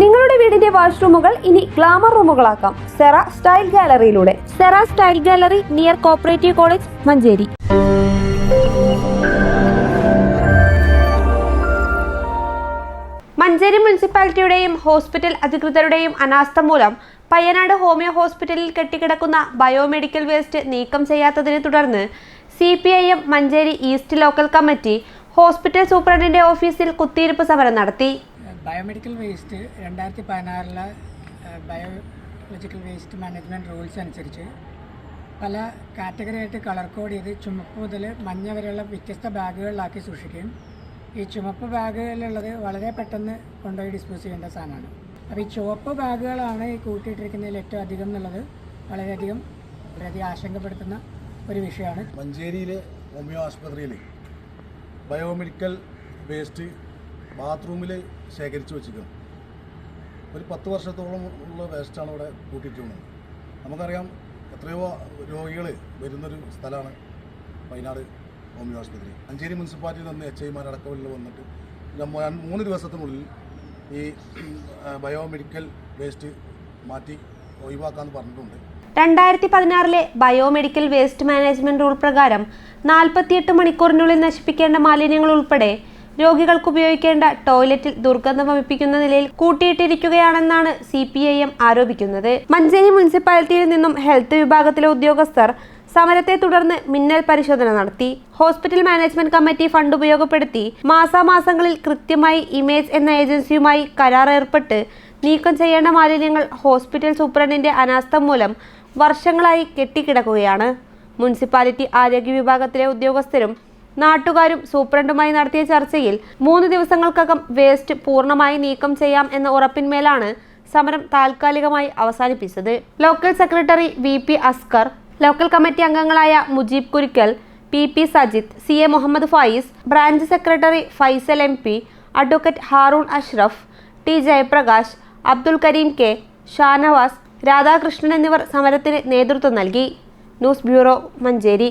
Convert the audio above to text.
നിങ്ങളുടെ വീടിന്റെ വാഷ്റൂമുകൾ ഇനി ഗ്ലാമർ റൂമുകളാക്കാം. Cera style ഗാലറിയിലൂടെ. Sera style gallery near cooperative college Manjeri. Manjeri മുനിസിപ്പാലിറ്റിയുടെയും hospital അധികൃതരുടെയും അനാസ്ഥ മൂലം പയ്യനാട് ഹോമിയോ ഹോസ്പിറ്റലിൽ കെട്ടിക്കിടക്കുന്ന ബയോമെഡിക്കൽ വേസ്റ്റ് നീക്കം ചെയ്യാത്തതിനെ തുടർന്ന് C P I M Manjeri east local committee hospital സൂപ്രണ്ടിന്റെ ഓഫീസിൽ കുത്തിയിരിപ്പ് സമരം നടത്തി. ബയോമെഡിക്കൽ വേസ്റ്റ് രണ്ടായിരത്തി പതിനാറിലെ ബയോളജിക്കൽ വേസ്റ്റ് മാനേജ്മെന്റ് റൂൾസ് അനുസരിച്ച് പല കാറ്റഗറി ആയിട്ട് കളർ കോഡ് ചെയ്ത് ചുമപ്പ് മുതൽ മഞ്ഞ വരെയുള്ള വ്യത്യസ്ത ബാഗുകളിലാക്കി സൂക്ഷിക്കുകയും ഈ ചുമപ്പ് ബാഗുകളിലുള്ളത് വളരെ പെട്ടെന്ന് കൊണ്ടുപോയി ഡിസ്പോസ് ചെയ്യേണ്ട സാധനമാണ്. അപ്പോൾ ഈ ചുവപ്പ് ബാഗുകളാണ് ഈ കൂട്ടിയിട്ടിരിക്കുന്നതിൽ ഏറ്റവും അധികം എന്നുള്ളത് വളരെയധികം വളരെയധികം ആശങ്കപ്പെടുത്തുന്ന ഒരു വിഷയമാണ്. മഞ്ചേരിയിലെ ഹോമിയോ ആശുപത്രിയിൽ ബയോമെഡിക്കൽ വേസ്റ്റ് ബാത്റൂമിൽ ശേഖരിച്ച് വെച്ചിരിക്കുന്നത് ഒരു പത്ത് വർഷത്തോളം ഉള്ള വേസ്റ്റാണ് ഇവിടെ കൂട്ടിയിട്ടുള്ളത്. നമുക്കറിയാം എത്രയോ രോഗികൾ വരുന്നൊരു സ്ഥലമാണ് വയനാട് ഹോമിയോ ആശുപത്രി. അഞ്ചേരി മുനിസിപ്പാലിറ്റിയിൽ നിന്ന് എച്ച് ഐമാരടക്കമുള്ള വന്നിട്ട് മൂന്ന് ദിവസത്തിനുള്ളിൽ ഈ ബയോമെഡിക്കൽ വേസ്റ്റ് മാറ്റി ഒഴിവാക്കാമെന്ന് പറഞ്ഞിട്ടുണ്ട്. രണ്ടായിരത്തി പതിനാറിലെ ബയോമെഡിക്കൽ വേസ്റ്റ് മാനേജ്മെന്റ് റൂൾ പ്രകാരം നാൽപ്പത്തിയെട്ട് മണിക്കൂറിനുള്ളിൽ നശിപ്പിക്കേണ്ട മാലിന്യങ്ങൾ ഉൾപ്പെടെ രോഗികൾക്ക് ഉപയോഗിക്കേണ്ട ടോയ്ലറ്റിൽ ദുർഗന്ധം വമിപ്പിക്കുന്ന നിലയിൽ കൂട്ടിയിട്ടിരിക്കുകയാണെന്നാണ് സി പി ഐ എം ആരോപിക്കുന്നത്. മഞ്ചേരി മുനിസിപ്പാലിറ്റിയിൽ നിന്നും ഹെൽത്ത് വിഭാഗത്തിലെ ഉദ്യോഗസ്ഥർ സമരത്തെ തുടർന്ന് മിന്നൽ പരിശോധന നടത്തി. ഹോസ്പിറ്റൽ മാനേജ്മെന്റ് കമ്മിറ്റി ഫണ്ട് ഉപയോഗപ്പെടുത്തി. മാസാമാസങ്ങളിൽ കൃത്യമായി ഇമേജ് എന്ന ഏജൻസിയുമായി കരാർ ഏർപ്പെട്ട് നീക്കം ചെയ്യേണ്ട മാലിന്യങ്ങൾ ഹോസ്പിറ്റൽ സൂപ്രണ്ടിന്റെ അനാസ്ഥ മൂലം വർഷങ്ങളായി കെട്ടിക്കിടക്കുകയാണ്. മുനിസിപ്പാലിറ്റി ആരോഗ്യ വിഭാഗത്തിലെ ഉദ്യോഗസ്ഥരും നാട്ടുകാരും സൂപ്രണ്ടുമായി നടത്തിയ ചർച്ചയിൽ മൂന്ന് ദിവസങ്ങൾക്കകം വേസ്റ്റ് പൂർണമായി നീക്കം ചെയ്യാം എന്ന ഉറപ്പിന്മേലാണ് സമരം താൽക്കാലികമായി അവസാനിപ്പിച്ചത്. Local secretary V P Askar local committee അംഗങ്ങളായ Mujeeb Kurikkal P P Sajith C A Muhammad Faiz branch secretary Faisal M P advocate Haroon Ashraf T Jayaprakash Abdul Kareem K Shanavas Radhakrishnan എന്നിവർ സമരത്തിന് നേതൃത്വം നൽകി. News bureau Manjeri.